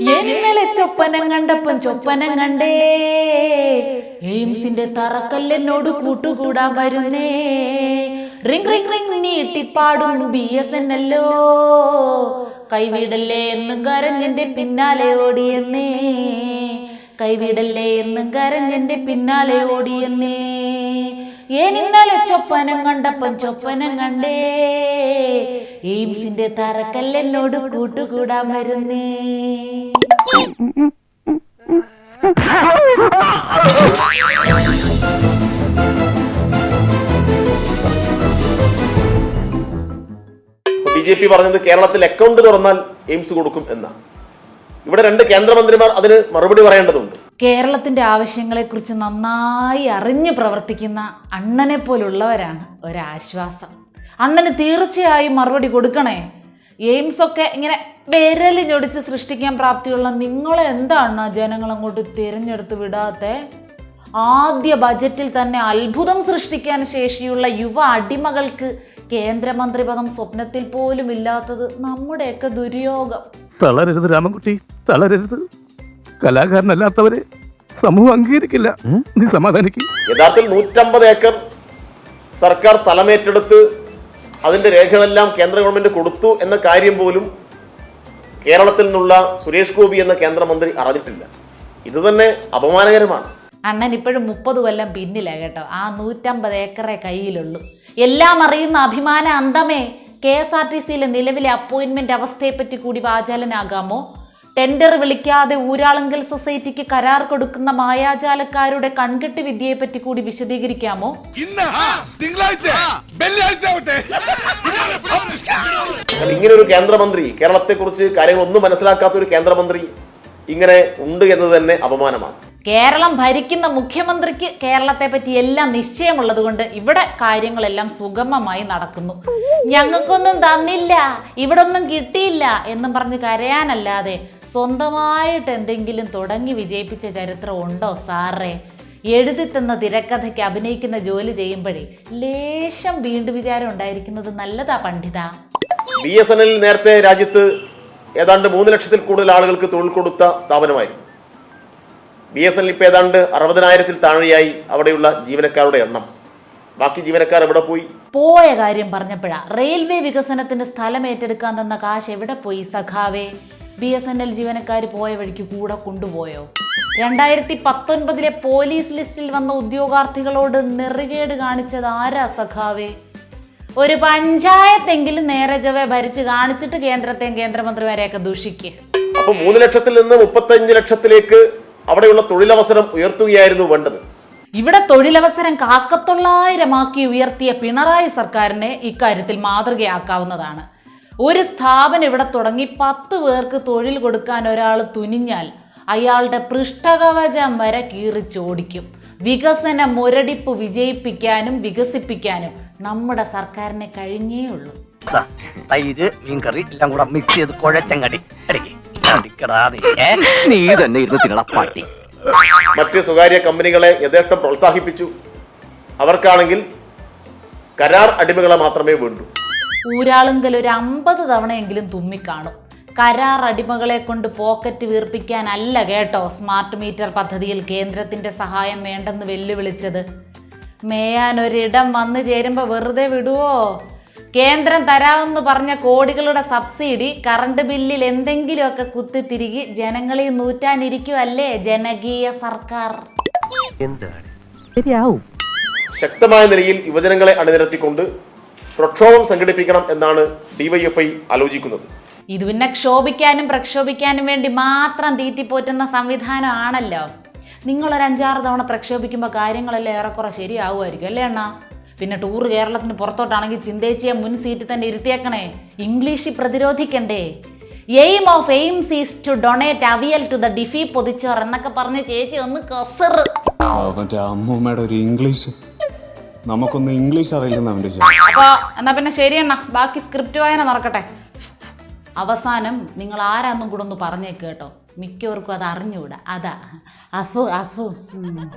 ഇന്നലെ ചൊപ്പനം കണ്ടപ്പം ചൊപ്പനം കണ്ടേ. എയിംസിന്റെ തറക്കല്ലെന്നോട് കൂട്ടുകൂടാൻ വരുന്നേ. റിങ് റിങ് റിങ് നീട്ടിപ്പാടും ബി എസ് എൻ എല്ലോ. കൈവിടല്ലേ എന്നും കരഞ്ഞെന്റെ പിന്നാലെ ഓടിയെന്നേ. കൈവിടല്ലേ എന്നും കരഞ്ഞെന്റെ പിന്നാലെ ഓടിയെന്നേ. ഏനിന്നലെ ചൊപ്പനം കണ്ടപ്പം ചൊപ്പനം കണ്ടേ. എയിംസിന്റെ തറക്കല്ലെന്നോട് കൂട്ടുകൂടാൻ വരുന്നേ. ബി ജെ പി പറഞ്ഞത് കേരളത്തിൽ അക്കൗണ്ട് തുറന്നാൽ എയിംസ് കൊടുക്കും എന്നാണ് ഇവിടെ രണ്ട് കേന്ദ്രമന്ത്രിമാർ അതിന് മറുപടി പറയേണ്ടതുണ്ട്. കേരളത്തിന്റെ ആവശ്യങ്ങളെക്കുറിച്ച് നന്നായി അറിഞ്ഞു പ്രവർത്തിക്കുന്ന അണ്ണനെ പോലുള്ളവരാണ് ഒരാശ്വാസം. അണ്ണന് തീർച്ചയായും മറുപടി കൊടുക്കണേ. എയിംസ് ഒക്കെ ഇങ്ങനെ വിരൽ ഞൊടിച്ച് സൃഷ്ടിക്കാൻ പ്രാപ്തിയുള്ള നിങ്ങളെ എന്താണ് ജനങ്ങൾ അങ്ങോട്ട് തിരഞ്ഞെടുത്ത് വിടാത്തെ? ആദ്യ ബജറ്റിൽ തന്നെ അത്ഭുതം സൃഷ്ടിക്കാൻ ശേഷിയുള്ള യുവ അടിമകൾക്ക് കേന്ദ്രമന്ത്രി പദം സ്വപ്നത്തിൽ പോലും ഇല്ലാത്തത് നമ്മുടെയൊക്കെ ദുര്യോഗം. തളരരുത് രാമൻകുട്ടി തളരരുത്. കലാകാരനല്ലാത്തവരെ സമൂഹം അംഗീകരിക്കില്ല. നീ സമാധാനിക്കും. യഥാർത്ഥത്തിൽ നൂറ്റമ്പത് ഏക്കർ സർക്കാർ സ്ഥലമേറ്റെടുത്ത് അതിന്റെ രേഖകളെല്ലാം കേന്ദ്ര ഗവൺമെന്റ് കൊടുത്തു എന്ന കാര്യം പോലും കേരളത്തിൽ നിന്നുള്ള സുരേഷ് ഗോപി എന്ന കേന്ദ്രമന്ത്രി അറിഞ്ഞിട്ടില്ല. ഇത് തന്നെ അപമാനകരമാണ്. അണ്ണൻ ഇപ്പോഴും മുപ്പത് കൊല്ലം പിന്നില കേട്ടോ. ആ നൂറ്റമ്പത് ഏക്കറെ കയ്യിലുള്ളൂ. എല്ലാം അറിയുന്ന അഭിമാന അന്തമേ കെ എസ് ആർ ടി സിയിലെ നിലവിലെ അപ്പോയിന്റ്മെന്റ് അവസ്ഥയെപ്പറ്റി കൂടി വാചാലനാകാമോ? ടെൻഡർ വിളിക്കാതെ ഊരാളുങ്കൽ സൊസൈറ്റിക്ക് കരാർ കൊടുക്കുന്ന മായാജാലക്കാരുടെ കൺകെട്ട് വിദ്യയെപ്പറ്റി കൂടി വിശദീകരിക്കാമോ? ഇങ്ങനെ ഒരു കേന്ദ്രമന്ത്രി കേരളത്തെക്കുറിച്ച് കാര്യങ്ങളൊന്നും മനസ്സിലാക്കാത്ത ഒരു കേന്ദ്രമന്ത്രി ഇങ്ങനെ ഉണ്ട് എന്ന് തന്നെ അപമാനമാണ്. കേരളം ഭരിക്കുന്ന മുഖ്യമന്ത്രിക്ക് കേരളത്തെ പറ്റി എല്ലാം നിശ്ചയമുള്ളത് കൊണ്ട് ഇവിടെ കാര്യങ്ങളെല്ലാം സുഗമമായി നടക്കുന്നു. ഞങ്ങൾക്കൊന്നും തന്നില്ല ഇവിടെ ഒന്നും കിട്ടിയില്ല എന്നും പറഞ്ഞ് കരയാനല്ലാതെ സ്വന്തമായിട്ട് എന്തെങ്കിലും തുടങ്ങി വിജയിപ്പിച്ച ചരിത്രം ഉണ്ടോ സാറേ? എഴുതി തന്ന തിരക്കഥയ്ക്ക് അഭിനയിക്കുന്ന ജോലി ചെയ്യുമ്പോഴേ ലേശം വീണ്ടു വിചാരം ഉണ്ടായിരിക്കുന്നത് നല്ലതാ പണ്ഡിത. ബി എസ് എൻ എൽ നേരത്തെ രാജ്യത്ത് ഏതാണ്ട് മൂന്ന് ലക്ഷത്തിൽ കൂടുതൽ ആളുകൾക്ക് തൊഴിൽ കൊടുത്ത സ്ഥാപനമായിരുന്നു. ബി എസ് എൻ എൽ ഇപ്പോൾ ഏതാണ്ട് അറുപതിനായിരത്തിൽ താഴെയായി അവിടെയുള്ള ജീവനക്കാരുടെ എണ്ണം. ബാക്കി ജീവനക്കാർ എവിടെ പോയി? പോയ കാര്യം പറഞ്ഞപ്പോഴാ റെയിൽവേ വികസനത്തിന് സ്ഥലം ഏറ്റെടുക്കാൻ തന്ന കാശ് എവിടെ പോയി സഖാവേ? ബി എസ് എൻ എൽ ജീവനക്കാർ പോയ വഴിക്ക് കൂടെ കൊണ്ടുപോയോ? രണ്ടായിരത്തി പത്തൊൻപതിലെ പോലീസ് ലിസ്റ്റിൽ വന്ന ഉദ്യോഗാർത്ഥികളോട് നെറുകേട് കാണിച്ചത് ആരാ സഖാവേ? ഒരു പഞ്ചായത്തെങ്കിലും നേരെ ജവ ഭരിച്ച് കാണിച്ചിട്ട് കേന്ദ്രത്തെയും കേന്ദ്രമന്ത്രിമാരെയൊക്കെ ദൂഷിക്കുക അപ്പൊ മൂന്ന് ലക്ഷത്തിൽ നിന്ന് മുപ്പത്തഞ്ച് ലക്ഷത്തിലേക്ക് അവിടെയുള്ള തൊഴിലവസരം ഉയർത്തുകയായിരുന്നു വേണ്ടത്. ഇവിടെ തൊഴിലവസരം കാക്കത്തൊള്ളായിരമാക്കി ഉയർത്തിയ പിണറായി സർക്കാരിനെ ഇക്കാര്യത്തിൽ മാതൃകയാക്കാവുന്നതാണ്. ഒരു സ്ഥാപനം ഇവിടെ തുടങ്ങി പത്ത് പേർക്ക് തൊഴിൽ കൊടുക്കാൻ ഒരാൾ തുനിഞ്ഞാൽ അയാളുടെ പൃഷ്ഠകവചം വരെ കീറിച്ചോടിക്കും വികസന മുരടിപ്പ് വിജയിപ്പിക്കാനും വികസിപ്പിക്കാനും നമ്മുടെ സർക്കാരിനെ കഴിഞ്ഞേ ഉള്ളൂ. ദാ, തൈര് മീൻകറി എല്ലാം കൂടെ മിക്സ് ചെയ്ത് കുഴച്ചങ്ങടി. നീ, തന്നെ ഇരുന്ന് തിങ്ങള പട്ടി. മറ്റ് സ്വകാര്യ കമ്പനികളെ യഥേഷ്ടം പ്രോത്സാഹിപ്പിച്ചു. അവർക്കാണെങ്കിൽ കരാർ അടിമകളെ മാത്രമേ വേണ്ടൂ. ഊരാളുങ്കൽ ഒരു അമ്പത് തവണയെങ്കിലും തുമ്മിക്കാണും. കരാർ അടിമകളെ കൊണ്ട് പോക്കറ്റ് വീർപ്പിക്കാനല്ല കേട്ടോ സ്മാർട്ട് മീറ്റർ പദ്ധതിയിൽ കേന്ദ്രത്തിന്റെ സഹായം വേണ്ടെന്ന് വെല്ലുവിളിച്ചത്. മേയാൻ ഒരിടം വന്നു ചേരുമ്പോൾ വെറുതെ വിടുവോ? കേന്ദ്രം തരാമെന്ന് പറഞ്ഞ കോടികളുടെ സബ്സിഡി കറണ്ട് ബില്ലിൽ എന്തെങ്കിലുമൊക്കെ കുത്തിത്തിരികി ജനങ്ങളിൽ നൂറ്റാനിരിക്കുമല്ലേ ജനകീയ സർക്കാർ? ശക്തമായ നിലയിൽ യുവജനങ്ങളെ അണിനിരത്തിക്കൊണ്ട് പ്രക്ഷോഭം സംഘടിപ്പിക്കണം എന്നാണ് ഡിവൈഎഫ്ഐ ആലോചിക്കുന്നത്. ഇത് പിന്നെ ക്ഷോഭിക്കാനും പ്രക്ഷോഭിക്കാനും വേണ്ടി മാത്രം തീറ്റിപ്പോറ്റുന്ന സംവിധാനമാണല്ലോ. നിങ്ങളൊരു അഞ്ചാറ് തവണ പ്രക്ഷോഭിക്കുമ്പോൾ കാര്യങ്ങളെല്ലാം ഏറെക്കുറെ ശരിയാവുമായിരിക്കും അല്ലേ അണ്ണാ? പിന്നെ ടൂർ കേരളത്തിന് പുറത്തോട്ടാണെങ്കിൽ ചിന്തേച്ചിയെ മുൻ സീറ്റിൽ തന്നെ ഇരുത്തിയേക്കണേ. ഇംഗ്ലീഷിൽ പ്രതിരോധിക്കണ്ടേ. Aim of AIIMS is to donate avial to the DYFI പൊതിച്ചോർ എന്നൊക്കെ പറഞ്ഞ് ചേച്ചി ഒന്ന് കസറ്. അമ്മൂമ്മയുടെ ഒരു ഇംഗ്ലീഷ് നമുക്കൊന്നും ഇംഗ്ലീഷ് അറിയില്ലെന്ന് അവന്റെ ശരി അപ്പൊ എന്നാ പിന്നെ ശരിയെണ്ണ ബാക്കി സ്ക്രിപ്റ്റ് വായന നടക്കട്ടെ. അവസാനം നിങ്ങൾ ആരാന്നും കൂടെ ഒന്ന് പറഞ്ഞേക്ക് കേട്ടോ. മിക്കവർക്കും അത് അറിഞ്ഞുകൂടാ. അതാ. അഫു അഫു ഉം.